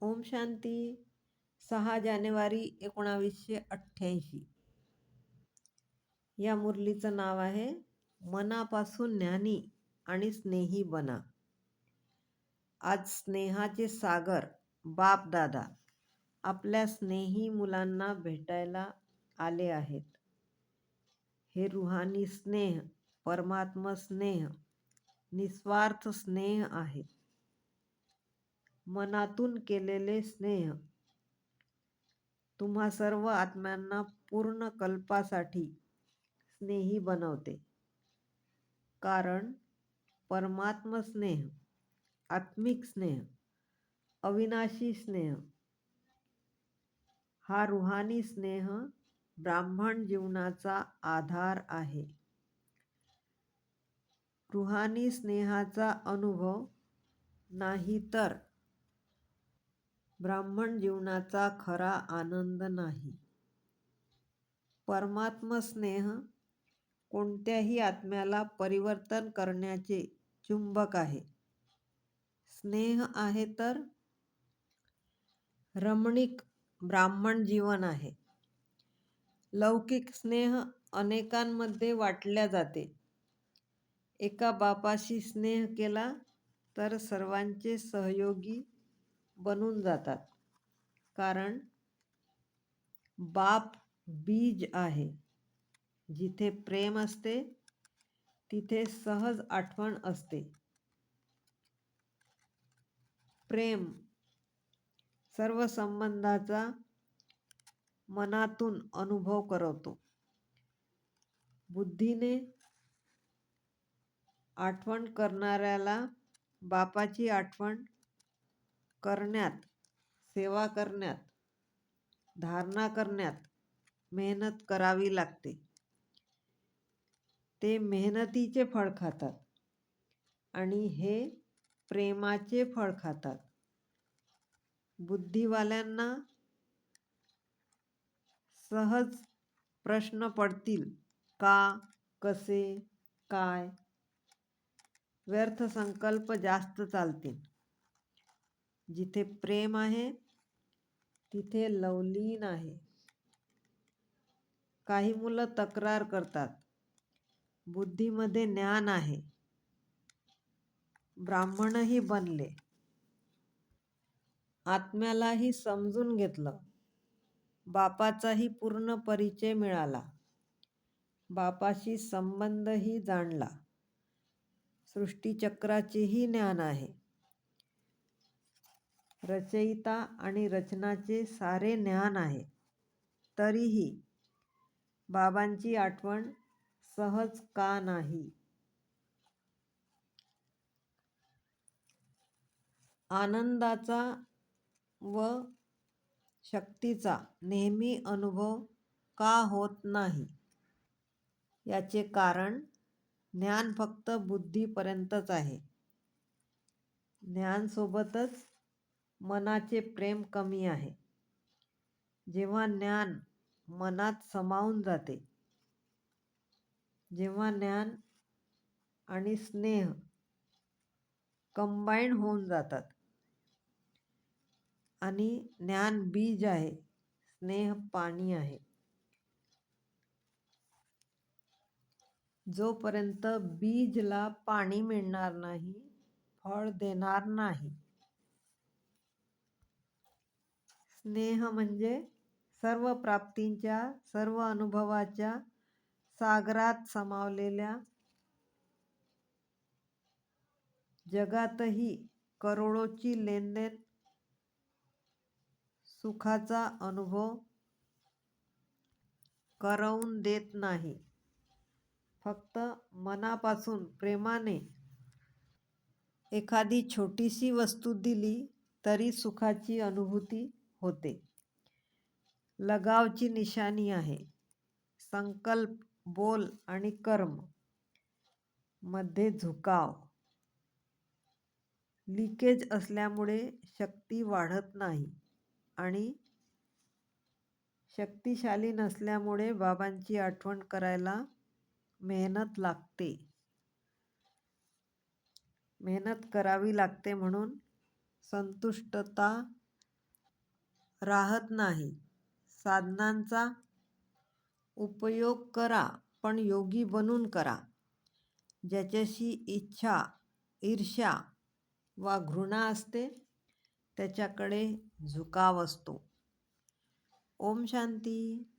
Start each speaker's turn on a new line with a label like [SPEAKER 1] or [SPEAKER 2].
[SPEAKER 1] ओम शांती. सहा जानेवारी एकोणावीसशे अठ्ठ्याऐंशी. या मुरलीचं नाव आहे मनापासून ज्ञानी आणि स्नेही बना. आज स्नेहाचे सागर बाप दादा आपल्या स्नेही मुलांना भेटायला आले आहेत. हे रुहानी स्नेह परमात्मा स्नेह निस्वार्थ स्नेह आहे मनातून केलेले स्नेह. तुम्हा सर्व आत्म्यांना पूर्ण कल्पासाठी स्नेही बनवते. कारण परमात्म स्नेह आत्मिक स्नेह अविनाशी स्नेह हा रुहानी स्नेह ब्राह्मण जीवनाचा आधार आहे. रुहानी स्नेहाचा अनुभव नाही तर ब्राह्मण जीवनाचा खरा आनंद नाही. परमात्मस्नेह कोणत्याही आत्म्याला परिवर्तन करण्याचे चुंबक आहे. स्नेह आहे तर रमणीक ब्राह्मण जीवन आहे. लौकिक स्नेह अनेकांमध्ये वाटल्या जाते. एका बापाशी स्नेह केला तर सर्वांचे सहयोगी बनून जातात. कारण बाप बीज आहे. जिथे प्रेम असते तिथे सहज आठवण असते. प्रेम सर्व संबंधाचा मनातून अनुभव करवतो. बुद्धीने आठवण करणाऱ्याला बापाची आठवण करण्यात सेवा करण्यात धारणा करण्यात मेहनत करावी लागते. ते मेहनतीचे फळ खातात आणि हे प्रेमाचे फळ खातात. बुद्धिवाल्यांना सहज प्रश्न पडतील का कसे काय? व्यर्थ संकल्प जास्त चालतील. जिथे प्रेम आहे तिथे लवलीन आहे. काही मुलं तक्रार करतात. बुद्धीमध्ये ज्ञान आहे. ब्राह्मणही बनले. आत्म्यालाही समजून घेतलं. बापाचाही पूर्ण परिचय मिळाला. बापाशी संबंधही जाणला. सृष्टीचक्राचेही ज्ञान आहे. रचयिता आणि रचनाचे सारे ज्ञान आहे. तरीही बाबांची आठवण सहज का नाही? आनंदाचा व शक्तीचा नेहमी अनुभव का होत नाही? याचे कारण ज्ञान फक्त बुद्धीपर्यंतच आहे. ज्ञानसोबतच मनाचे प्रेम कमी आहे. जेव्हा ज्ञान मनात समावून जाते जेव्हा ज्ञान आणि स्नेह कंबाईन होऊन जातात. आणि ज्ञान बीज आहे स्नेह पाणी आहे. जोपर्यंत बीजला पाणी मिळणार नाही फळ देणार नाही स्नेह म्हणजे सर्व प्राप्तींच्या सर्व अनुभवाच्या सागरात समावलेल्या जगातही करोडोची लेनदेन सुखाचा अनुभव करवून देत नाही. फक्त मनापासून प्रेमाने एखादी छोटीशी वस्तू दिली तरी सुखाची अनुभूती होते. लगावची निशाणी आहे. संकल्प बोल आणि कर्ममध्ये झुकाव. लिकेज असल्यामुळे शक्ती वाढत नाही आणि शक्तिशाली नसल्यामुळे बाबांची आठवण करायला मेहनत लागते. मेहनत करावी लागते म्हणून संतुष्टता राहत नाही. साधनांचा उपयोग करा पण योगी बनून करा. ज्याच्याशी इच्छा ईर्ष्या वा घृणा असते त्याच्याकडे झुकाव असतो. ओम शांती.